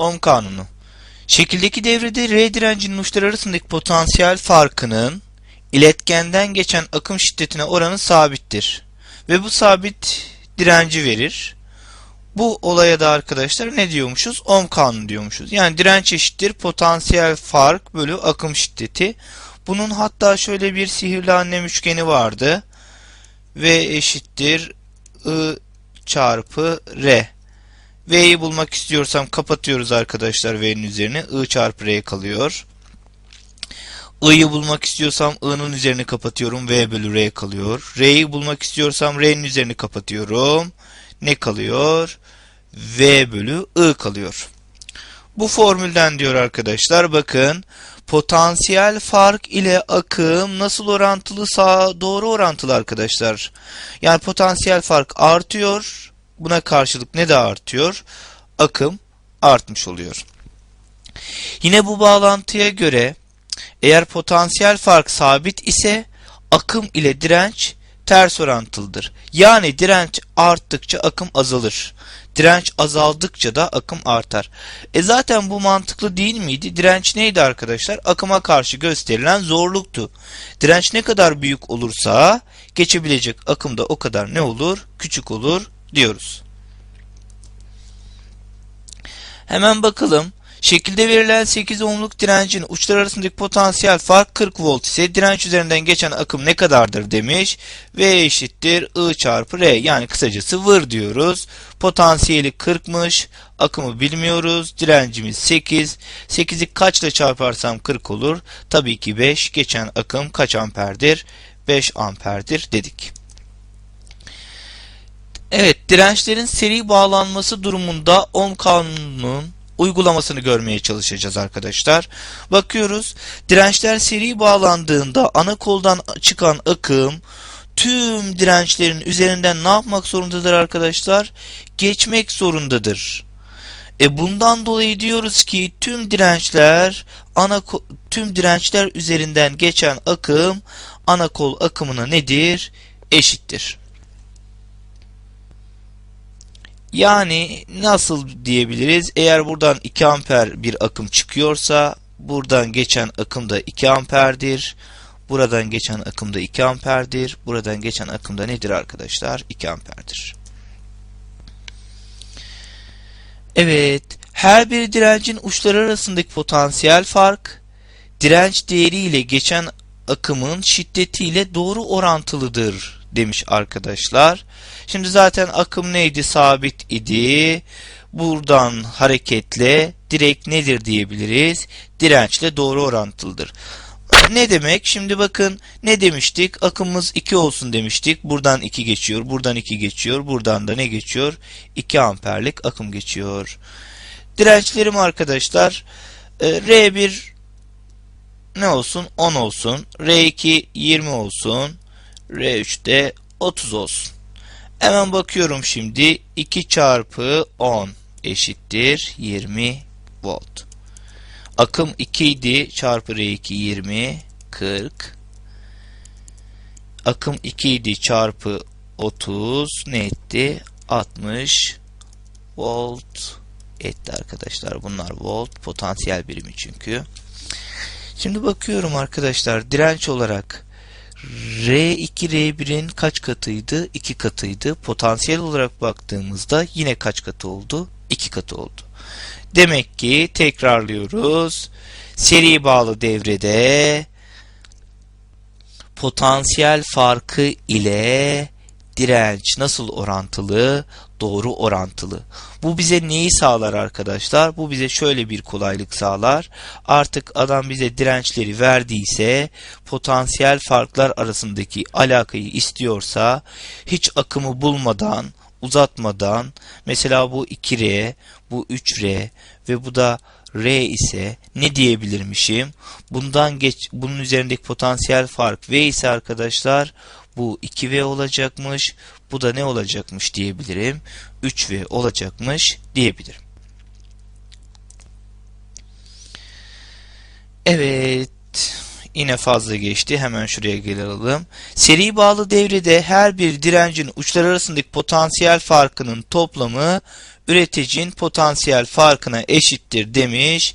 Ohm kanunu. Şekildeki devrede R direncinin uçları arasındaki potansiyel farkının iletkenden geçen akım şiddetine oranı sabittir. Ve bu sabit direnci verir. Bu olaya da arkadaşlar ne diyormuşuz? Ohm kanunu diyormuşuz. Yani direnç eşittir potansiyel fark bölü akım şiddeti. Bunun hatta şöyle bir sihirli annem üçgeni vardı. V eşittir I çarpı R. V'yi bulmak istiyorsam kapatıyoruz arkadaşlar V'nin üzerine. I çarpı R kalıyor. I'yi bulmak istiyorsam I'nın üzerini kapatıyorum. V bölü R kalıyor. R'yi bulmak istiyorsam R'nin üzerini kapatıyorum. Ne kalıyor? V bölü I kalıyor. Bu formülden diyor arkadaşlar bakın potansiyel fark ile akım nasıl orantılı sağa doğru orantılı arkadaşlar. Yani potansiyel fark artıyor. Buna karşılık ne de artıyor? Akım artmış oluyor. Yine bu bağlantıya göre eğer potansiyel fark sabit ise akım ile direnç ters orantılıdır. Yani direnç arttıkça akım azalır. Direnç azaldıkça da akım artar. E zaten bu mantıklı değil miydi? Direnç neydi arkadaşlar? Akıma karşı gösterilen zorluktu. Direnç ne kadar büyük olursa geçebilecek akım da o kadar ne olur? Küçük olur diyoruz. Hemen bakalım. Şekilde verilen 8 ohmluk direncin uçlar arasındaki potansiyel fark 40 volt ise direnç üzerinden geçen akım ne kadardır demiş. V eşittir I çarpı R yani kısacası vır diyoruz. Potansiyeli 40'mış. Akımı bilmiyoruz. Direncimiz 8. 8'i kaçla çarparsam 40 olur. Tabii ki 5. Geçen akım kaç amperdir? 5 amperdir dedik. Evet, dirençlerin seri bağlanması durumunda ohm kanununun uygulamasını görmeye çalışacağız arkadaşlar. Bakıyoruz. Dirençler seri bağlandığında ana koldan çıkan akım tüm dirençlerin üzerinden ne yapmak zorundadır arkadaşlar? Geçmek zorundadır. E bundan dolayı diyoruz ki tüm dirençler ana tüm dirençler üzerinden geçen akım ana kol akımına nedir? Eşittir. Yani nasıl diyebiliriz? Eğer buradan 2 amper bir akım çıkıyorsa buradan geçen akım da 2 amperdir. Buradan geçen akım da 2 amperdir. Buradan geçen akım da nedir arkadaşlar? 2 amperdir. Evet, her bir direncin uçları arasındaki potansiyel fark direnç değeri ile geçen akımın şiddetiyle doğru orantılıdır demiş arkadaşlar. Şimdi zaten akım neydi? Sabit idi. Buradan hareketle direkt nedir diyebiliriz? Dirençle doğru orantılıdır. Ne demek? Şimdi bakın ne demiştik? Akımımız 2 olsun demiştik. Buradan 2 geçiyor. Buradan 2 geçiyor. Buradan da ne geçiyor? 2 amperlik akım geçiyor. Dirençlerim arkadaşlar R1 ne olsun? 10 olsun. R2 20 olsun. R3 de 30 olsun. Hemen bakıyorum şimdi. 2 çarpı 10 eşittir 20 volt. Akım 2 idi. Çarpı R2 20 40. Akım 2 idi. Çarpı 30 ne etti? 60 volt etti arkadaşlar. Bunlar volt. Potansiyel birimi çünkü. Şimdi bakıyorum arkadaşlar direnç olarak R2 R1'in kaç katıydı? 2 katıydı. Potansiyel olarak baktığımızda yine kaç katı oldu? 2 katı oldu. Demek ki tekrarlıyoruz. Seri bağlı devrede potansiyel farkı ile direnç nasıl orantılı? Doğru orantılı. Bu bize neyi sağlar arkadaşlar? Bu bize şöyle bir kolaylık sağlar. Artık adam bize dirençleri verdiyse potansiyel farklar arasındaki alakayı istiyorsa hiç akımı bulmadan uzatmadan mesela bu 2R, bu 3R ve bu da R ise ne diyebilirmişim? Bundan geç bunun üzerindeki potansiyel fark V ise arkadaşlar bu 2V olacakmış. Bu da ne olacakmış diyebilirim. 3V olacakmış diyebilirim. Evet. Yine fazla geçti. Hemen şuraya gelelim. Seri bağlı devrede her bir direncin uçları arasındaki potansiyel farkının toplamı üreticinin potansiyel farkına eşittir demiş.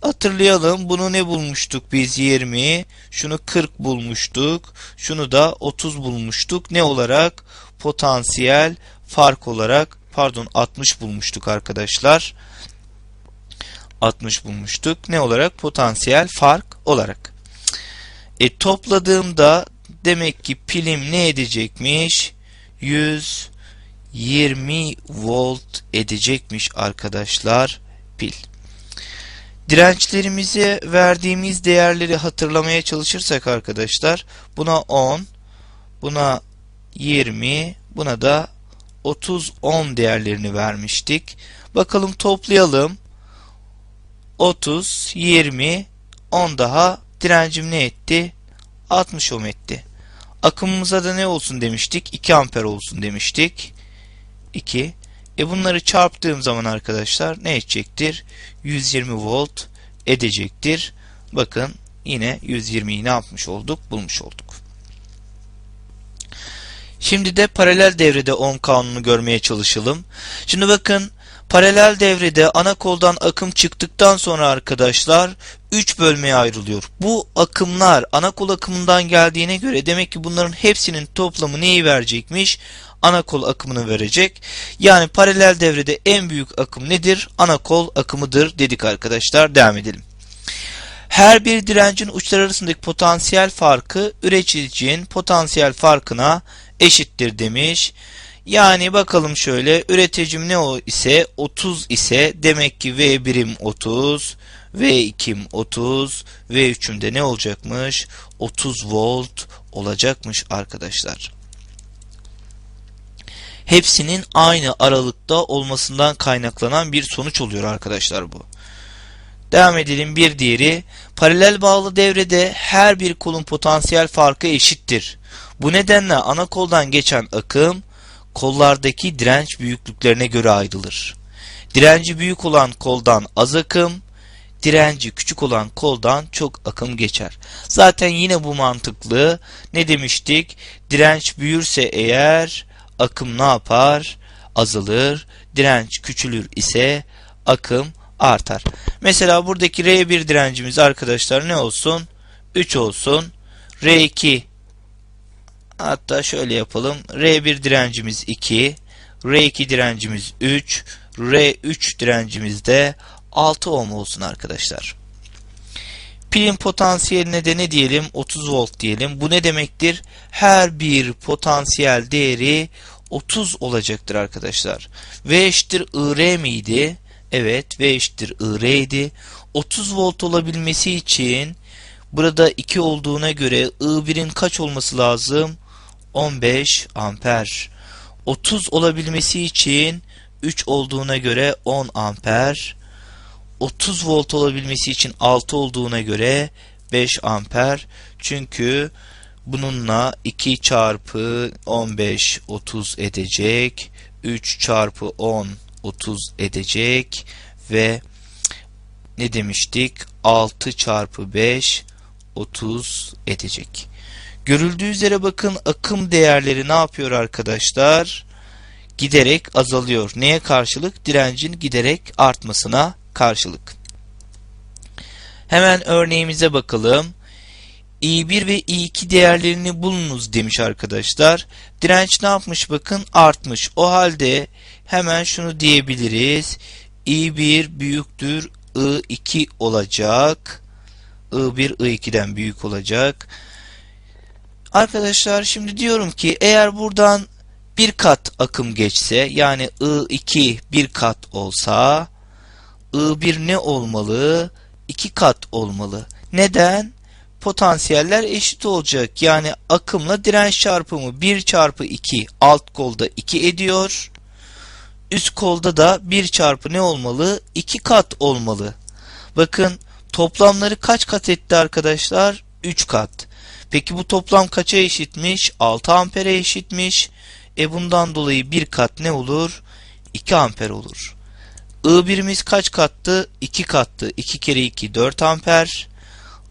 Hatırlayalım bunu ne bulmuştuk biz 20 şunu 40 bulmuştuk şunu da 30 bulmuştuk. Ne olarak? Potansiyel fark olarak pardon 60 bulmuştuk arkadaşlar. 60 bulmuştuk. Ne olarak? Potansiyel fark olarak. E topladığımda demek ki pilim ne edecekmiş? 120 volt edecekmiş arkadaşlar pil Dirençlerimize verdiğimiz değerleri hatırlamaya çalışırsak arkadaşlar buna 10, buna 20, buna da 30 ohm değerlerini vermiştik. Bakalım toplayalım. 30, 20, 10 daha direncim ne etti? 60 ohm etti. Akımımıza da ne olsun demiştik? 2 amper olsun demiştik. 2. E bunları çarptığım zaman arkadaşlar ne edecektir? 120 volt edecektir. Bakın yine 120'yi ne yapmış olduk? Bulmuş olduk. Şimdi de paralel devrede ohm kanunu görmeye çalışalım. Şimdi bakın paralel devrede ana koldan akım çıktıktan sonra arkadaşlar 3 bölmeye ayrılıyor. Bu akımlar ana kol akımından geldiğine göre demek ki bunların hepsinin toplamı neyi verecekmiş? Ana kol akımını verecek. Yani paralel devrede en büyük akım nedir? Ana kol akımıdır dedik arkadaşlar. Devam edelim. Her bir direncin uçları arasındaki potansiyel farkı üreticinin potansiyel farkına eşittir demiş. Yani bakalım şöyle üreticim ne o ise 30 ise demek ki V1'im 30, V2'im 30, V3'üm de ne olacakmış? 30 volt olacakmış arkadaşlar. Hepsinin aynı aralıkta olmasından kaynaklanan bir sonuç oluyor arkadaşlar bu. Devam edelim bir diğeri. Paralel bağlı devrede her bir kolun potansiyel farkı eşittir. Bu nedenle ana koldan geçen akım kollardaki direnç büyüklüklerine göre ayrılır. Direnci büyük olan koldan az akım, direnci küçük olan koldan çok akım geçer. Zaten yine bu mantıklı. Ne demiştik? Direnç büyürse eğer akım ne yapar? Azalır. Direnç küçülür ise akım artar. Mesela buradaki R1 direncimiz arkadaşlar ne olsun? 3 olsun. R2 hatta şöyle yapalım. R1 direncimiz 2. R2 direncimiz 3. R3 direncimiz de 6 ohm olsun arkadaşlar. Pilin potansiyeline de ne diyelim? 30 volt diyelim. Bu ne demektir? Her bir potansiyel değeri 30 olacaktır arkadaşlar. V eşittir IR miydi? Evet V eşittir IR idi. 30 volt olabilmesi için burada 2 olduğuna göre I1'in kaç olması lazım? 15 amper. 30 olabilmesi için 3 olduğuna göre 10 amper. 30 volt olabilmesi için 6 olduğuna göre 5 amper. Çünkü bununla 2 çarpı 15 30 edecek. 3 çarpı 10 30 edecek ve ne demiştik? 6 çarpı 5 30 edecek. Görüldüğü üzere bakın akım değerleri ne yapıyor arkadaşlar? Giderek azalıyor. Neye karşılık? Direncin giderek artmasına karşılık. Hemen örneğimize bakalım. I1 ve I2 değerlerini bulunuz demiş arkadaşlar. Direnç ne yapmış bakın artmış. O halde hemen şunu diyebiliriz. I1 büyüktür I2 olacak. I1 I2'den büyük olacak. Arkadaşlar şimdi diyorum ki eğer buradan bir kat akım geçse yani I2 bir kat olsa I1 ne olmalı? 2 kat olmalı. Neden? Potansiyeller eşit olacak. Yani akımla direnç çarpımı 1 çarpı 2 alt kolda 2 ediyor. Üst kolda da 1 çarpı ne olmalı? 2 kat olmalı. Bakın toplamları kaç kat etti arkadaşlar? 3 kat. Peki bu toplam kaça eşitmiş? 6 ampere eşitmiş. E bundan dolayı bir kat ne olur? 2 amper olur. I1'imiz kaç kattı? 2 kattı. 2 kere 2 4 amper.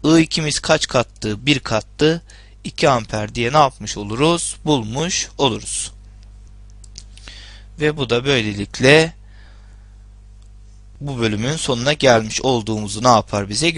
I2'miz kaç kattı? 1 kattı. 2 amper diye ne yapmış oluruz? Bulmuş oluruz. Ve bu da böylelikle bu bölümün sonuna gelmiş olduğumuzu ne yapar bize